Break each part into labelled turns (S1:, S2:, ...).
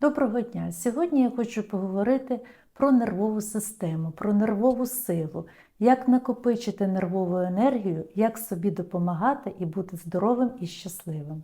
S1: Доброго дня! Сьогодні я хочу поговорити про нервову систему, про нервову силу, як накопичити нервову енергію, як собі допомагати і бути здоровим і щасливим.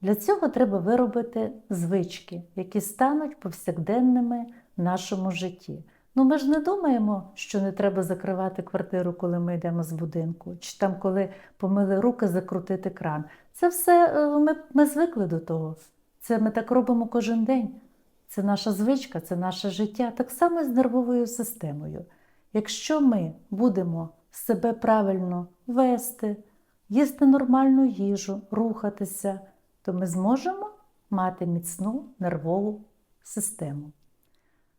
S1: Для цього треба виробити звички, які стануть повсякденними в нашому житті. Ну, ми ж не думаємо, що не треба закривати квартиру, коли ми йдемо з будинку, чи там, коли помили руки, закрутити кран. Це все е, ми, ми звикли до того. Це ми так робимо кожен день. Це наша звичка, це наше життя. Так само і з нервовою системою. Якщо ми будемо себе правильно вести, їсти нормальну їжу, рухатися, то ми зможемо мати міцну нервову систему.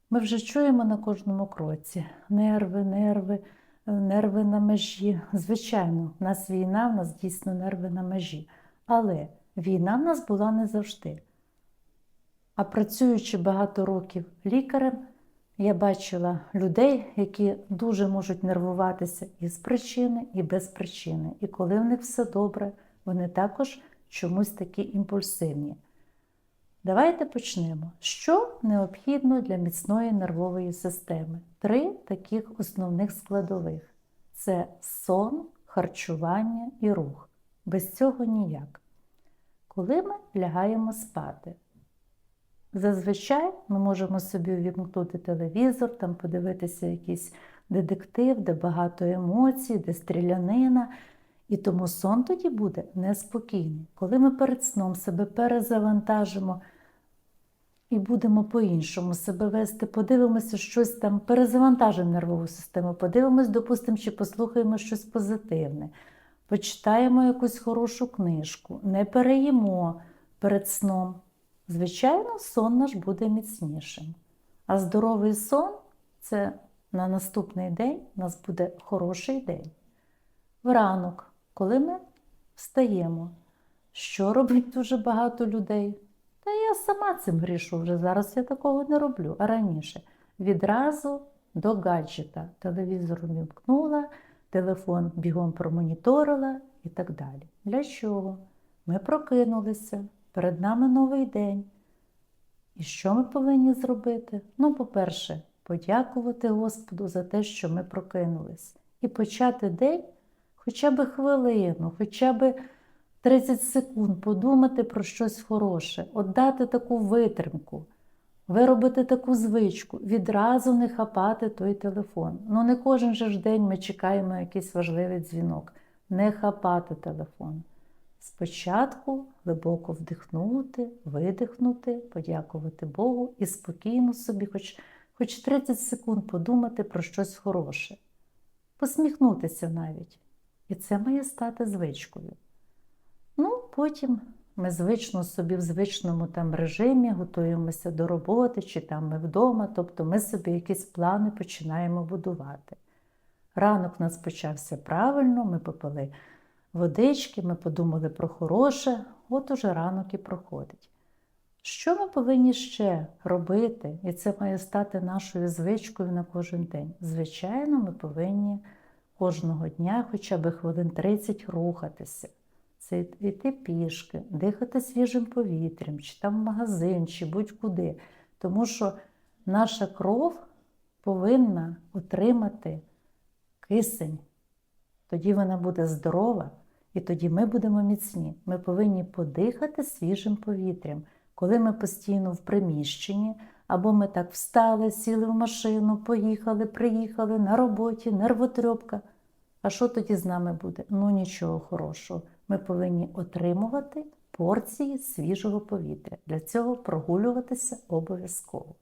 S1: Ми вже чуємо на кожному кроці нерви, нерви, нерви на межі. Звичайно, в нас війна, в нас дійсно нерви на межі. Але війна в нас була не завжди. А працюючи багато років лікарем, я бачила людей, які дуже можуть нервуватися і з причини, і без причини. І коли в них все добре, вони також чомусь такі імпульсивні. Давайте почнемо. Що необхідно для міцної нервової системи? Три таких основних складових: це сон, харчування і рух. Без цього ніяк. Коли ми лягаємо спати, Зазвичай ми можемо собі увімкнути телевізор, там подивитися якийсь детектив, де багато емоцій, де стрілянина. І тому сон тоді буде неспокійний. Коли ми перед сном себе перезавантажимо і будемо по-іншому себе вести, подивимося щось там, перезавантажимо нервову систему, подивимось, допустимо, чи послухаємо щось позитивне, почитаємо якусь хорошу книжку, не переїмо перед сном. Звичайно, сон наш буде міцнішим. А здоровий сон це на наступний день у нас буде хороший день. Вранок, коли ми встаємо, що робить дуже багато людей? Та я сама цим грішу вже зараз я такого не роблю, а раніше. Відразу до гаджета. Телевізор вімкнула, телефон бігом промоніторила і так далі. Для чого? Ми прокинулися. Перед нами новий день. І що ми повинні зробити? Ну, по-перше, подякувати Господу за те, що ми прокинулись. І почати день хоча б хвилину, хоча б 30 секунд подумати про щось хороше, отдати таку витримку, виробити таку звичку, відразу не хапати той телефон. Ну, не кожен же ж день ми чекаємо якийсь важливий дзвінок. Не хапати телефон. Спочатку глибоко вдихнути, видихнути, подякувати Богу і спокійно собі, хоч, хоч 30 секунд подумати про щось хороше, посміхнутися навіть. І це має стати звичкою. Ну, потім ми звично собі в звичному там режимі готуємося до роботи, чи там ми вдома, тобто ми собі якісь плани починаємо будувати. Ранок у нас почався правильно, ми попили водички, ми подумали про хороше, от уже ранок і проходить. Що ми повинні ще робити, і це має стати нашою звичкою на кожен день? Звичайно, ми повинні кожного дня хоча б хвилин 30 рухатися. Це йти пішки, дихати свіжим повітрям, чи там в магазин, чи будь-куди. Тому що наша кров повинна отримати кисень. Тоді вона буде здорова. І тоді ми будемо міцні. Ми повинні подихати свіжим повітрям. Коли ми постійно в приміщенні, або ми так встали, сіли в машину, поїхали, приїхали на роботі, нервотрьопка. А що тоді з нами буде? Ну нічого хорошого. Ми повинні отримувати порції свіжого повітря. Для цього прогулюватися обов'язково.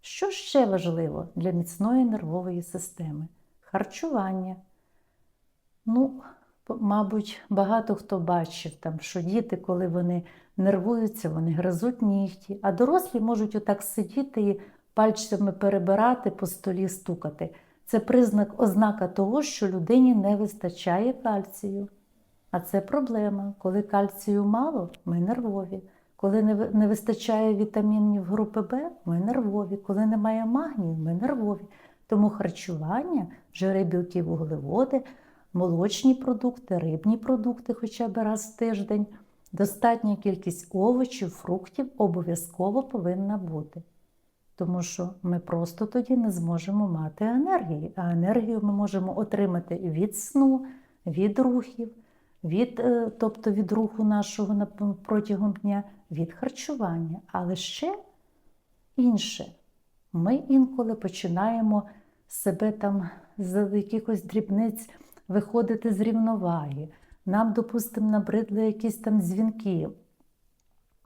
S1: Що ще важливо для міцної нервової системи? Харчування. Ну, Мабуть, багато хто бачив, там, що діти, коли вони нервуються, вони гризуть нігті, а дорослі можуть отак сидіти і пальцями перебирати по столі стукати. Це признак, ознака того, що людині не вистачає кальцію. А це проблема. Коли кальцію мало, ми нервові. Коли не вистачає вітамінів групи Б, ми нервові. Коли немає магнію, ми нервові. Тому харчування, жири, вуглеводи молочні продукти, рибні продукти хоча б раз в тиждень, Достатня кількість овочів, фруктів обов'язково повинна бути. Тому що ми просто тоді не зможемо мати енергії. А енергію ми можемо отримати від сну, від рухів, від, е, тобто від руху нашого протягом дня, від харчування. Але ще інше. Ми інколи починаємо себе там з якихось дрібниць виходити з рівноваги. Нам, допустимо, набридли якісь там дзвінки.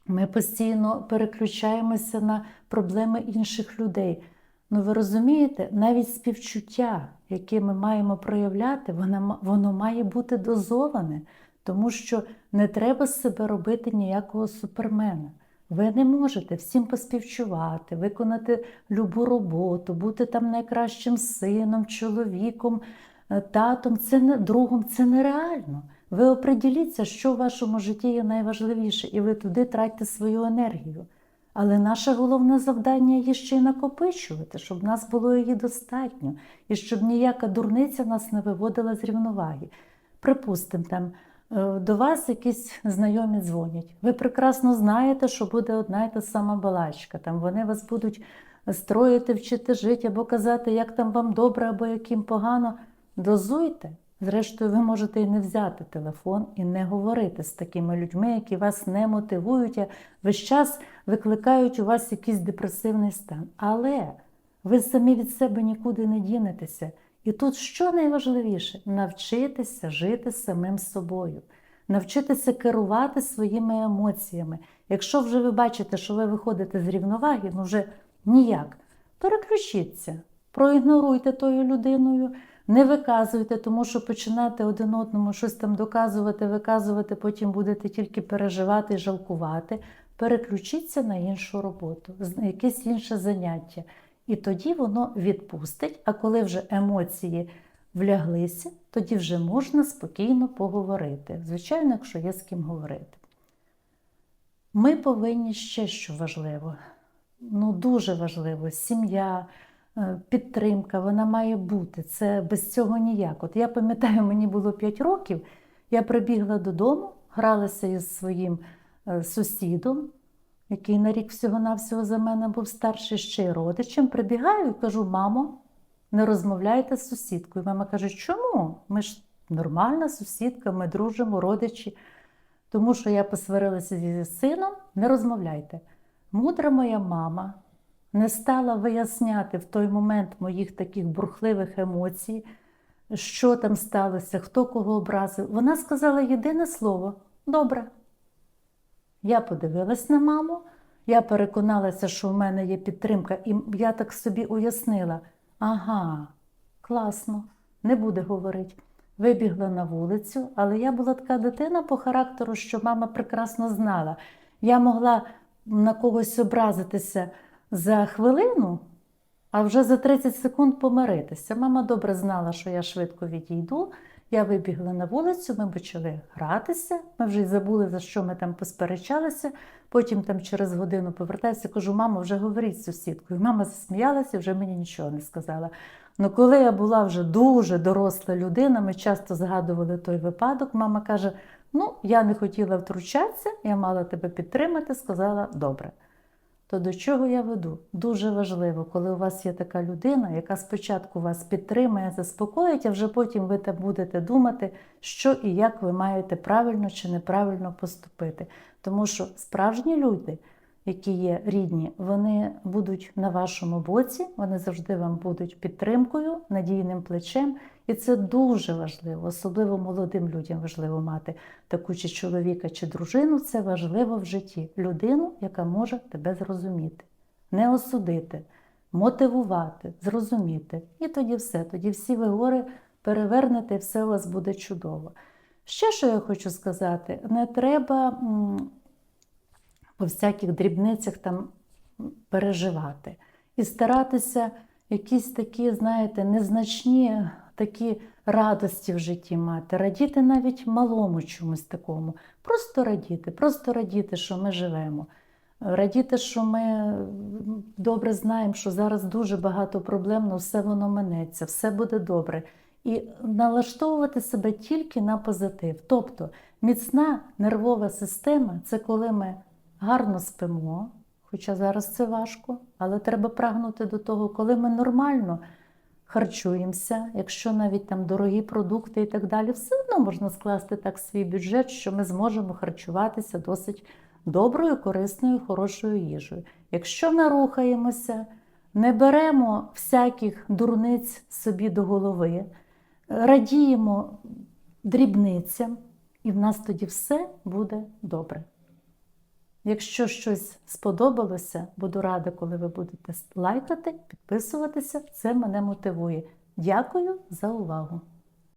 S1: Ми постійно переключаємося на проблеми інших людей. Ну, ви розумієте, навіть співчуття, яке ми маємо проявляти, воно, воно має бути дозоване, тому що не треба з себе робити ніякого супермена. Ви не можете всім поспівчувати, виконати любу роботу, бути там найкращим сином, чоловіком, татом, це не другом, це нереально. Ви оприділіться, що в вашому житті є найважливіше, і ви туди тратьте свою енергію. Але наше головне завдання є ще й накопичувати, щоб в нас було її достатньо, і щоб ніяка дурниця нас не виводила з рівноваги. Припустимо, там е, до вас якісь знайомі дзвонять. Ви прекрасно знаєте, що буде одна і та сама балачка. Там вони вас будуть строїти, вчити жити або казати, як там вам добре, або яким погано. Дозуйте. Зрештою, ви можете і не взяти телефон і не говорити з такими людьми, які вас не мотивують, а весь час викликають у вас якийсь депресивний стан. Але ви самі від себе нікуди не дінетеся. І тут що найважливіше навчитися жити самим собою, навчитися керувати своїми емоціями. Якщо вже ви бачите, що ви виходите з рівноваги, ну вже ніяк, переключіться, проігноруйте тою людиною, не виказуйте, тому що починаєте один одному щось там доказувати, виказувати, потім будете тільки переживати і жалкувати. Переключіться на іншу роботу, на якесь інше заняття. І тоді воно відпустить, а коли вже емоції вляглися, тоді вже можна спокійно поговорити. Звичайно, якщо є з ким говорити. Ми повинні ще що важливо, ну дуже важливо, сім'я, підтримка, вона має бути. Це без цього ніяк. От я пам'ятаю, мені було 5 років, я прибігла додому, гралася із своїм е, сусідом, який на рік всього-навсього за мене був старший ще й родичем. Прибігаю і кажу: мамо, не розмовляйте з сусідкою. Мама каже, чому? Ми ж нормальна сусідка, ми дружимо, родичі. Тому що я посварилася зі сином, не розмовляйте. Мудра моя мама не стала виясняти в той момент моїх таких бурхливих емоцій, що там сталося, хто кого образив. Вона сказала єдине слово добре. Я подивилась на маму, я переконалася, що в мене є підтримка, і я так собі уяснила: ага, класно, не буде говорити. Вибігла на вулицю, але я була така дитина по характеру, що мама прекрасно знала. Я могла на когось образитися за хвилину, а вже за 30 секунд помиритися. Мама добре знала, що я швидко відійду. Я вибігла на вулицю, ми почали гратися. Ми вже й забули, за що ми там посперечалися. Потім там через годину повертаюся, кажу, мамо, вже говоріть з сусідкою. Мама засміялася, вже мені нічого не сказала. Ну, коли я була вже дуже доросла людина, ми часто згадували той випадок. Мама каже: Ну, я не хотіла втручатися, я мала тебе підтримати, сказала добре. То до чого я веду? Дуже важливо, коли у вас є така людина, яка спочатку вас підтримує, заспокоїть, а вже потім ви там будете думати, що і як ви маєте правильно чи неправильно поступити. Тому що справжні люди, які є рідні, вони будуть на вашому боці, вони завжди вам будуть підтримкою, надійним плечем. І це дуже важливо, особливо молодим людям важливо мати таку чи чоловіка, чи дружину. Це важливо в житті. Людину, яка може тебе зрозуміти, не осудити, мотивувати, зрозуміти. І тоді все, тоді всі ви гори перевернете, і все у вас буде чудово. Ще що я хочу сказати: не треба по всяких дрібницях там переживати і старатися якісь такі, знаєте, незначні такі радості в житті мати, радіти навіть малому чомусь такому. Просто радіти, просто радіти, що ми живемо. Радіти, що ми добре знаємо, що зараз дуже багато проблем, але все воно минеться, все буде добре. І налаштовувати себе тільки на позитив. Тобто Міцна нервова система це коли ми гарно спимо, хоча зараз це важко, але треба прагнути до того, коли ми нормально харчуємося, якщо навіть там дорогі продукти і так далі, все одно можна скласти так свій бюджет, що ми зможемо харчуватися досить доброю, корисною, хорошою їжею. Якщо ми рухаємося, не беремо всяких дурниць собі до голови, радіємо дрібницям, і в нас тоді все буде добре. Якщо щось сподобалося, буду рада, коли ви будете лайкати, підписуватися. Це мене мотивує. Дякую за увагу!